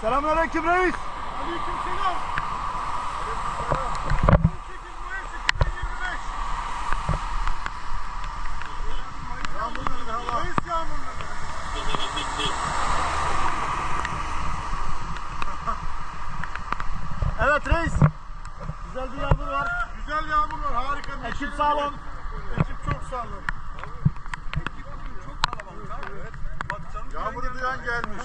Selamünaleyküm reis. Aleykümselam. 18 Mayıs 2025. Yağmurlu bir hava. Mayıs yağmurları. Evet reis. Güzel bir yağmur var. Güzel yağmur var. Harika bir Ekip sağ olun. Ekip çok sağ olun. Yağmuru duyan gelmiş.